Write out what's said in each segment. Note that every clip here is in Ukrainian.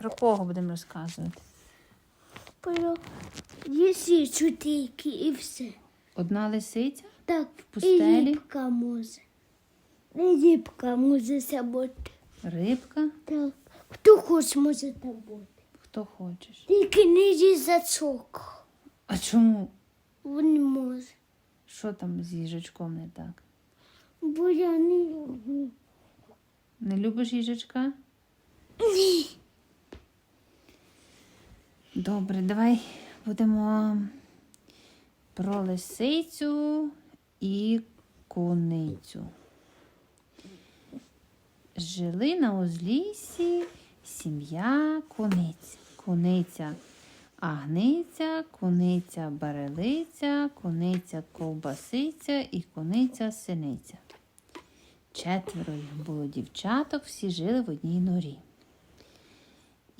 Про кого будемо розказувати? Про лисичу тільки і все. Одна лисиця? Так, пустелі? і рибка може. Рибка може бути. Рибка? Так. Хто хоче може там бути. Хто хочеш. Тільки не їжачок. А чому? Він може. Що там з їжачком не так? Бо я не люблю. Не любиш їжачка? Ні. Добре, давай будемо про лисицю і куницю. Жили на узліссі сім'я куниць. Куниця агниця, куниця барелиця, куниця ковбасиця і куниця синиця. Четверо їх було дівчаток, всі жили в одній норі.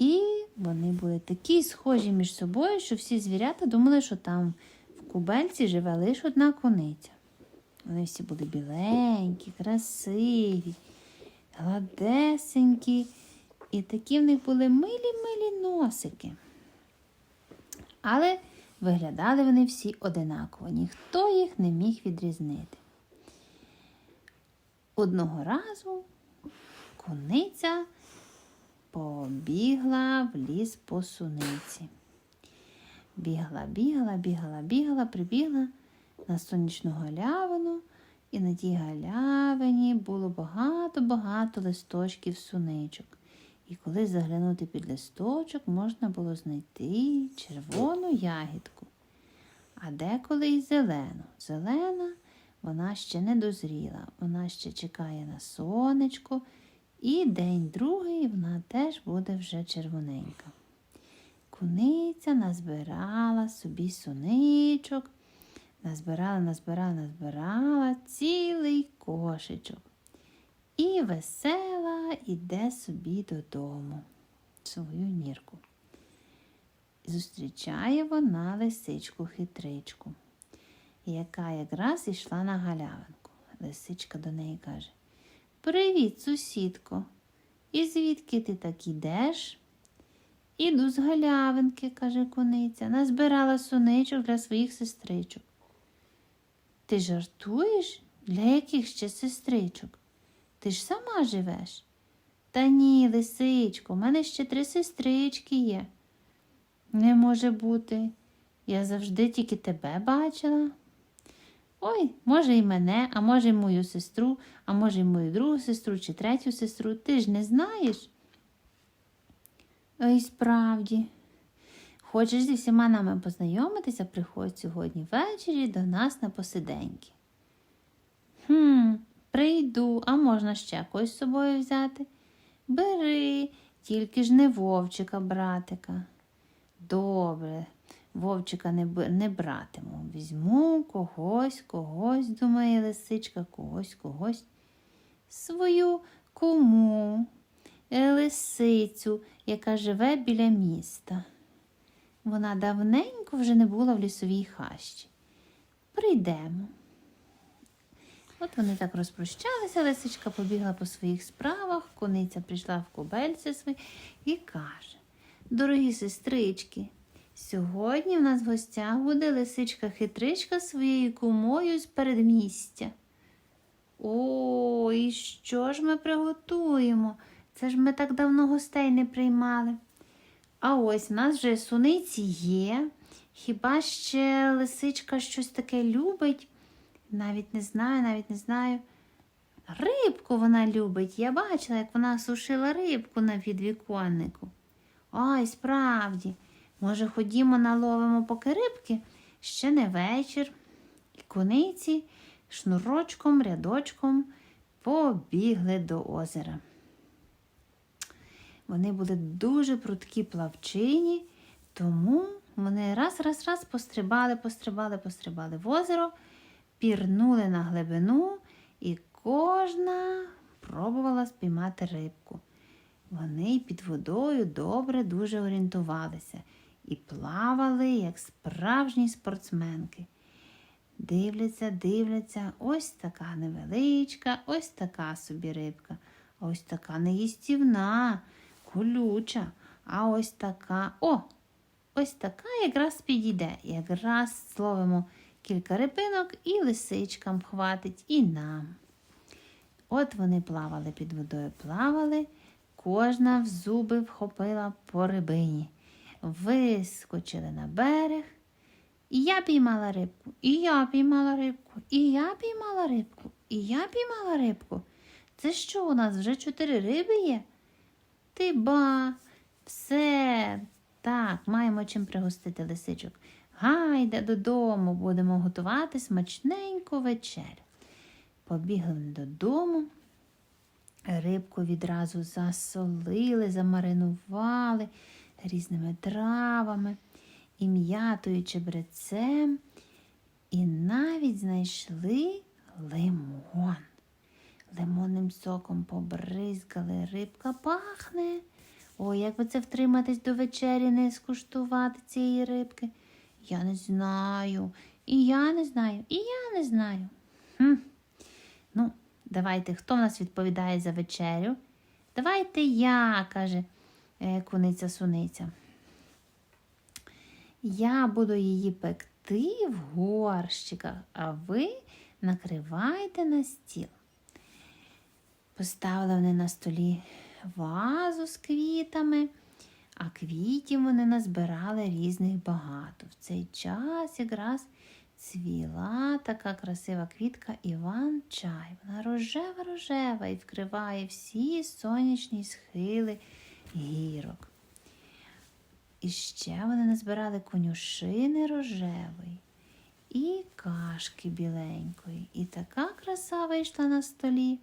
І вони були такі схожі між собою, що всі звірята думали, що там в кубельці живе лише одна куниця. Вони всі були біленькі, красиві, гладесенькі, і такі в них були милі-милі носики. Але виглядали вони всі одинаково, ніхто їх не міг відрізнити. Одного разу куниця побігла в ліс по суниці. Бігла, бігла, бігала, бігала, прибігла на сонячну галявину, і на тій галявині було багато-багато листочків суничок. І коли заглянути під листочок, можна було знайти червону ягідку, а деколи й зелену. Зелена вона ще не дозріла, вона ще чекає на сонечко, і день другий вона теж буде вже червоненька. Куниця назбирала собі суничок, назбирала, назбирала, назбирала цілий кошечок. І весела іде собі додому, свою нірку. Зустрічає вона лисичку хитричку, яка якраз йшла на галявинку. Лисичка до неї каже Привіт, сусідко. І звідки ти так ідеш? Іду з галявинки, каже куниця, назбирала суничок для своїх сестричок. Ти жартуєш? Для яких ще сестричок? Ти ж сама живеш? Та ні, лисичко, в мене ще три сестрички є. Не може бути. Я завжди тільки тебе бачила. Ой, може, і мене, а може, й мою сестру, а може, й мою другу сестру чи третю сестру. Ти ж не знаєш? Ой, справді. Хочеш зі всіма нами познайомитися, приходь сьогодні ввечері до нас на посиденьки. Хм, прийду, а можна ще когось з собою взяти? Бери, тільки ж не вовчика, братика. Добре, вовчика не, не братиму. Візьму когось, когось, думає лисичка, когось, когось. Свою кому, е, лисицю, яка живе біля міста. Вона давненько вже не була в лісовій хащі. Прийдемо. От вони так розпрощалися, лисичка побігла по своїх справах, кониця прийшла в кубельце своє і каже: Дорогі сестрички, сьогодні в нас в гостях буде лисичка-хитричка своєю кумою з передмістя. О, і що ж ми приготуємо? Це ж ми так давно гостей не приймали. А ось в нас вже суниці є. Хіба ще лисичка щось таке любить? Навіть не знаю, навіть не знаю. Рибку вона любить. Я бачила, як вона сушила рибку на підвіконнику. Ой, справді, може, ходімо наловимо поки рибки, ще не вечір. І куниці шнурочком, рядочком побігли до озера. Вони були дуже прудкі плавчині, тому вони раз, раз, раз пострибали, пострибали, пострибали в озеро, пірнули на глибину, і кожна пробувала спіймати рибку. Вони під водою добре дуже орієнтувалися і плавали, як справжні спортсменки. Дивляться, дивляться, ось така невеличка, ось така собі рибка, ось така неїстівна, колюча, А ось така. О! Ось така якраз підійде. Якраз зловимо кілька рибинок і лисичкам хватить, і нам. От вони плавали під водою, плавали, кожна в зуби вхопила по рибині. Вискочили на берег. І я піймала рибку, і я піймала рибку, і я піймала рибку, і я піймала рибку. Це що у нас вже чотири риби є? Ти ба, все. Так, маємо чим пригостити лисичок. Гайда додому, будемо готувати смачненьку вечерю. Побігли додому. Рибку відразу засолили, замаринували різними травами, і м'ятою чебрецем, і навіть знайшли лимон. Лимонним соком побризкали, рибка пахне. Ой, як би це втриматись до вечері, не скуштувати цієї рибки? Я не знаю, і я не знаю, і я не знаю. Хм. Ну, давайте, хто в нас відповідає за вечерю? Давайте я, каже е, куниця суниця. Я буду її пекти в горщиках, а ви накривайте на стіл. Поставили вони на столі вазу з квітами, а квітів вони назбирали різних багато. В цей час якраз цвіла така красива квітка Іван чай. Вона рожева-рожева і вкриває всі сонячні схили гірок. І ще вони назбирали конюшини рожевої і кашки біленької. І така краса вийшла на столі.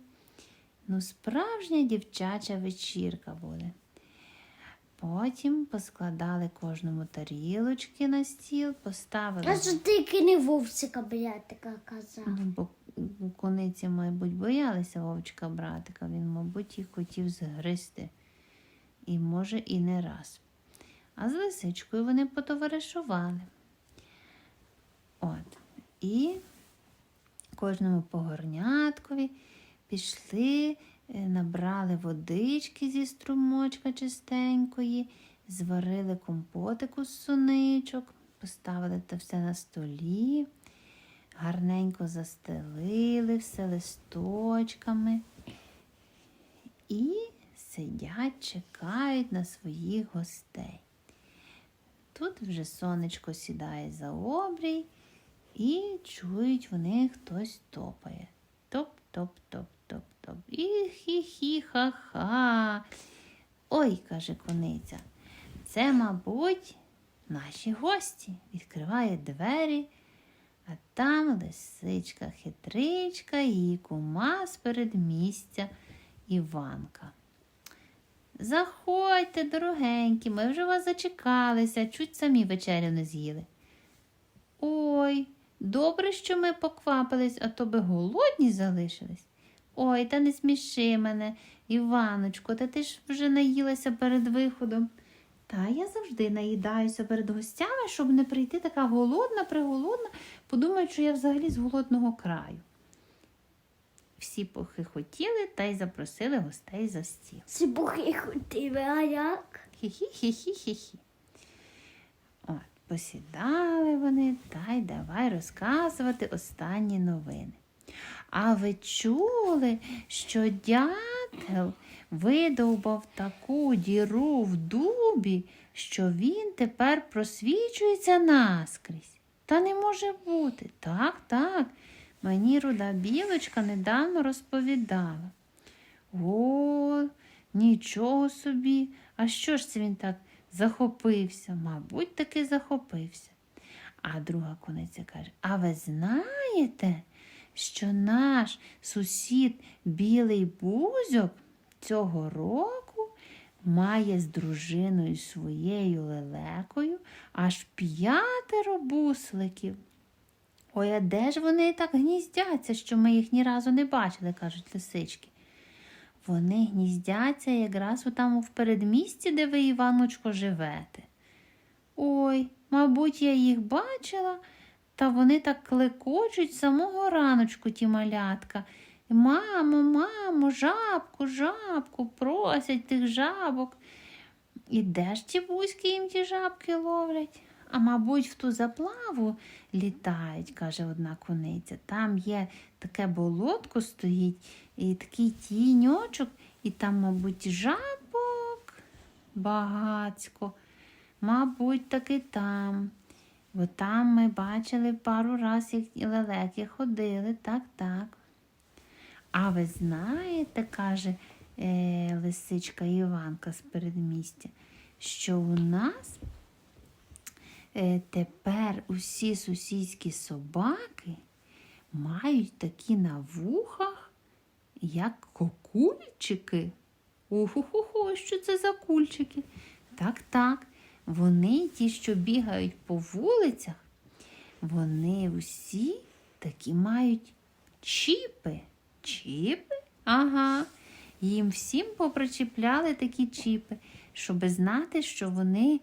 Ну, справжня дівчача вечірка буде. Потім поскладали кожному тарілочки на стіл, поставили. А що тільки не вовсика братика казав? Ну, бо кониці, мабуть, боялися вовчка братика. Він, мабуть, їх хотів згризти. І, може, і не раз. А з лисичкою вони потоваришували. От. І кожному погорняткові пішли, е, набрали водички зі струмочка чистенької, зварили компотику з суничок, поставили це все на столі, гарненько застелили все листочками і сидять, чекають на своїх гостей. Тут вже сонечко сідає за обрій, і чують вони хтось топає. Топ-топ-топ-топ-топ. І хі-хі-ха-ха. Ой, каже кониця, це, мабуть, наші гості. Відкриває двері, а там лисичка хитричка і кума з передмістя Іванка. Заходьте, дорогенькі, ми вже вас зачекалися, чуть самі вечерю не з'їли. Ой, добре, що ми поквапились, а то би голодні залишились. Ой, та не сміши мене, Іваночко, та ти ж вже наїлася перед виходом. Та я завжди наїдаюся перед гостями, щоб не прийти така голодна, приголодна, подумають, що я взагалі з голодного краю. Всі похихотіли та й запросили гостей за стіл. Сибухи хотіли, а як? Хі-хі-хі-хі-хі-хі. От, посідали вони та й давай розказувати останні новини. А ви чули, що дятел видовбав таку діру в дубі, що він тепер просвічується наскрізь? Та не може бути. Так, так. Мені руда білочка недавно розповідала. О, нічого собі. А що ж це він так захопився? Мабуть, таки захопився. А друга кониця каже: А ви знаєте, що наш сусід білий бузьок цього року має з дружиною своєю лелекою аж п'ятеро бусликів. Ой, а де ж вони так гніздяться, що ми їх ні разу не бачили, кажуть лисички. Вони гніздяться якраз у там в передмісті, де ви, Іваночко, живете. Ой, мабуть, я їх бачила, та вони так клекочуть самого раночку, ті малятка. Мамо, мамо, жабку, жабку, просять тих жабок. І де ж ті бузьки їм ті жабки ловлять? А мабуть, в ту заплаву літають, каже одна куниця. Там є таке болотко стоїть, і такий тіньочок, і там, мабуть, жабок багацько. Мабуть, таки там. Бо там ми бачили пару раз, як лелеки ходили, так, так. А ви знаєте, каже е, лисичка Іванка з передмістя, що у нас тепер усі сусідські собаки мають такі на вухах, як кокульчики. Уху-ху-ху, що це за кульчики? Так, так. Вони, ті, що бігають по вулицях, вони усі такі мають чіпи. Чіпи? Ага. Їм всім попричіпляли такі чіпи, щоб знати, що вони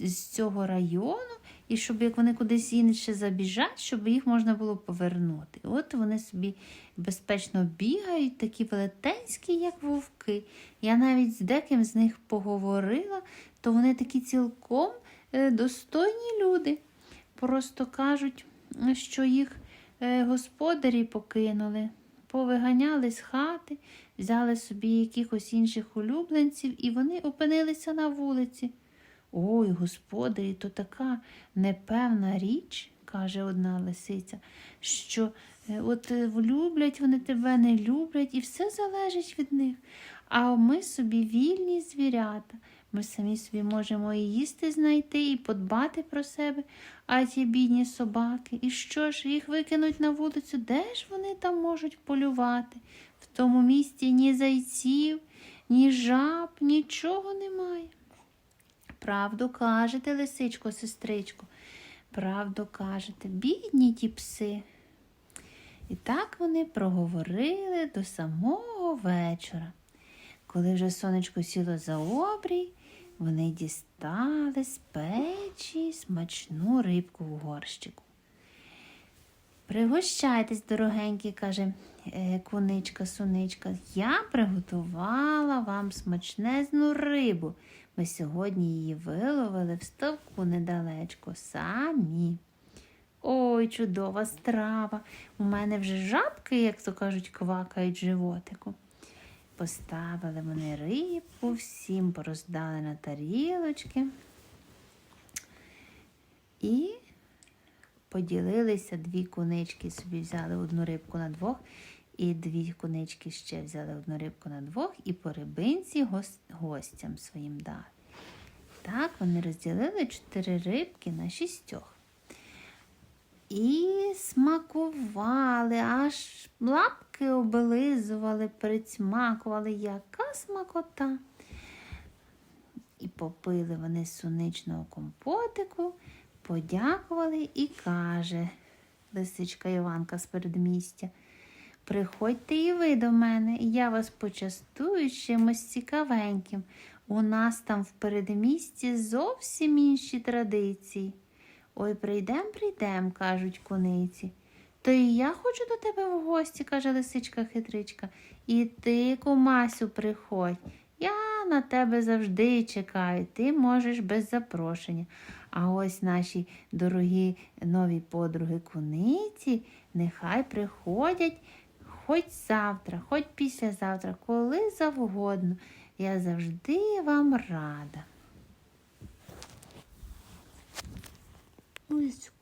з, цього району, і щоб як вони кудись інше забіжать, щоб їх можна було повернути. От вони собі безпечно бігають, такі велетенські, як вовки. Я навіть з деким з них поговорила, то вони такі цілком е, достойні люди. Просто кажуть, що їх е, господарі покинули, повиганяли з хати, взяли собі якихось інших улюбленців, і вони опинилися на вулиці. Ой, господарі, то така непевна річ, каже одна лисиця, що е, от е, люблять вони тебе, не люблять, і все залежить від них. А ми собі вільні звірята. Ми самі собі можемо і їсти знайти, і подбати про себе, а ті бідні собаки. І що ж, їх викинуть на вулицю, де ж вони там можуть полювати? В тому місті ні зайців, ні жаб, нічого немає. Правду кажете, лисичко, сестричко, правду кажете, бідні ті пси. І так вони проговорили до самого вечора. Коли вже сонечко сіло за обрій, вони дістали з печі смачну рибку в горщику. Пригощайтесь, дорогенькі, каже е, куничка, суничка. Я приготувала вам смачнезну рибу. Ми сьогодні її виловили в ставку недалечко самі. Ой, чудова страва. У мене вже жабки, як то кажуть, квакають в животику. Поставили вони рибку, всім пороздали на тарілочки. І поділилися дві кунички, собі взяли одну рибку на двох, і дві кунички ще взяли одну рибку на двох, і по рибинці гостям своїм дали. Так, вони розділили чотири рибки на шістьох. І смакували, аж лапки облизували, присмакували, яка смакота. І попили вони з суничного компотику, подякували і каже лисичка Іванка з передмістя. Приходьте і ви до мене, і я вас почастую чимось цікавеньким. У нас там в передмісті зовсім інші традиції. Ой, прийдем, прийдем, кажуть куниці. То і я хочу до тебе в гості, каже лисичка хитричка. І ти, кумасю, приходь. Я на тебе завжди чекаю, ти можеш без запрошення. А ось наші дорогі нові подруги куниці, нехай приходять хоч завтра, хоч післязавтра, коли завгодно. Я завжди вам рада. Por isso.